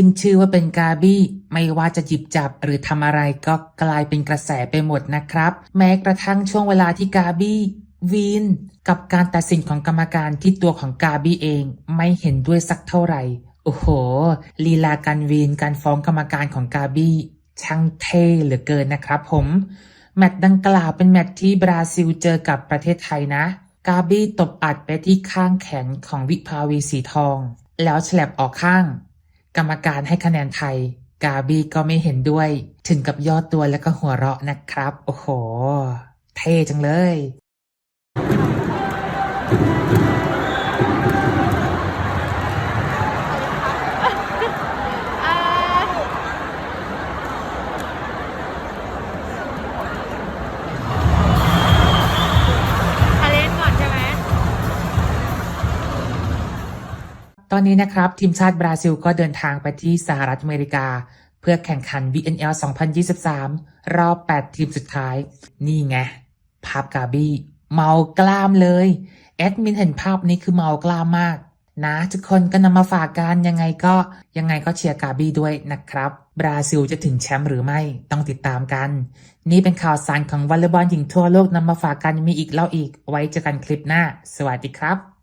ขึ้นชื่อว่าเป็นกาบี้ไม่ว่าจะหยิบจับหรือทำอะไรก็กลายเป็นกระแสไปหมดนะครับ แม้กระทั่งช่วงเวลาที่กาบี้วีนกับการตัดสินของกรรมการที่ตัวของกาบี้เองไม่เห็นด้วยสักเท่าไหร่ โอ้โห ลีลาการวีนการฟ้องกรรมการของกาบี้ช่างเท่เหลือเกินนะครับผม แมตช์ดังกล่าวเป็นแมตช์ที่บราซิลเจอกับประเทศไทยนะ กาบี้ตบอัดไปที่ข้างแขนของวิภาวีสีทอง แล้วฉลับออกข้าง กรรมการให้คะแนนไทยกาบี้ก็ไม่เห็นด้วย ถึงกับยอดตัวแล้วก็หัวเราะนะครับ โอ้โห เท่จังเลย ตอนนี้นะครับทีมชาติบราซิลก็เดินทางไปที่สหรัฐอเมริกา เพื่อแข่งขัน VNL 2023 รอบ 8 ทีมสุดท้าย นี่ไง ภาพกาบี้ เมากล้ามเลย แอดมินเห็นภาพนี้คือเมากล้ามมาก นะทุกคนก็นำมาฝากกันยังไงก็ยังไงก็เชียร์กาบี้ด้วยนะครับ บราซิลจะถึงแชมป์หรือไม่ต้องติดตามกัน นี่เป็นข่าวสารของวอลเลย์บอลหญิงทั่วโลกนำมาฝากกันมีอีกเล่าอีก ไว้เจอกันคลิปหน้า สวัสดีครับ